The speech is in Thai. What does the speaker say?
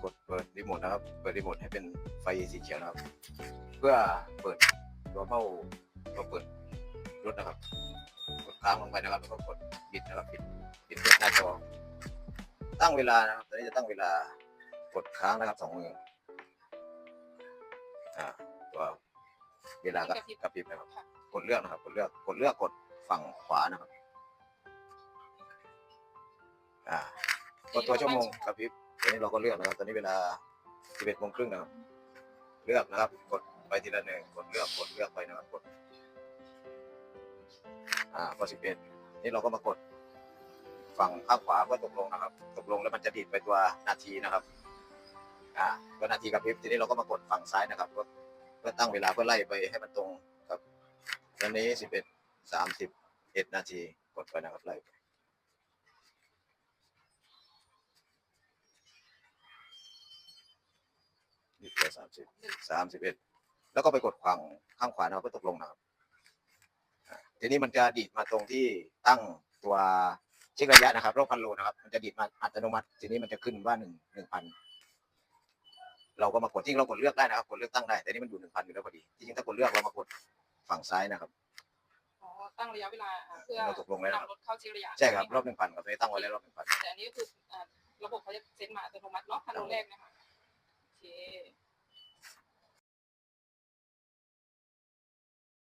เปิดรีโมทนะครับ เปิดรีโมทให้เป็นไฟสีเขียวนะครับ เพื่อเปิดตัวเมาตัวเปิดรถนะครับ กดค้างลงไปนะครับแล้วก็กดปิดนะครับปิดปิดเปิดหน้าจอตั้งเวลานะครับตอนนี้จะตั้งเวลากดค้างนะครับสองมืออ่าตัวเวลาก็กระพริบนะครับค่ะกดเลือกนะครับ กดเลือกกดเลือกกดฝั่งขวานะครับ อ่ากดตัวชั่วโมงกระพริบ ตอนนี้เราก็เลือกนะครับ ตอนนี้เวลา11โมงครึ่งนะครับ เลือกนะครับ กดไปทีละหนึ่งกดเลือกกดเลือกไปนะครับกด อ่าพอ11นี่เราก็มากดฝั่งข้างขวาเพื่อตกลงนะครับ ตกลงแล้วมันจะดีดไปตัวนาทีนะครับ อ่าตัวนาทีกระพริบทีนี้เราก็มากดฝั่งซ้ายนะครับเพื่อเพื่อตั้งเวลาเพื่อไล่ไปให้มันตรงกับ ตอนนี้สิบเอ็ดสามสิบเอ็ดนาทีกดไปนะครับไล่ไป สิบเอ็ดสามสิบสามสิบเอ็ดแล้วก็ไปกดฝั่งข้างขวานะครับเพื่อตกลงนะครับอ่าทีนี้มันจะดีดมาตรงที่ตั้งตัวเช็คระยะนะครับโรคพันโลนะครับ มันจะดีดมาอัตโนมัติ ทีนี้มันจะขึ้นว่าหนึ่งหนึ่งพันเราก็มากดที่เรากดเลือกได้นะครับกดเลือกตั้งได้ แต่นี่มันอยู่หนึ่งพันอยู่แล้วพอดีจริงๆถ้ากดเลือกเรามากดฝั่งซ้ายนะครับอ๋อตั้งระยะเวลาเพื่อเราตกลงไว้แล้วครับนำรถเข้าเช็คระยะใช่ครับไหมะรอบหนึ่งพันครับตอนนี้ตั้งไว้แล้วรอบหนึ่งพันแต่อันนี้ก็คืออ่าระบบเขาจะเซ็ตมาอัตโนมัติเนาะพันโลแรกนะคะ โอเค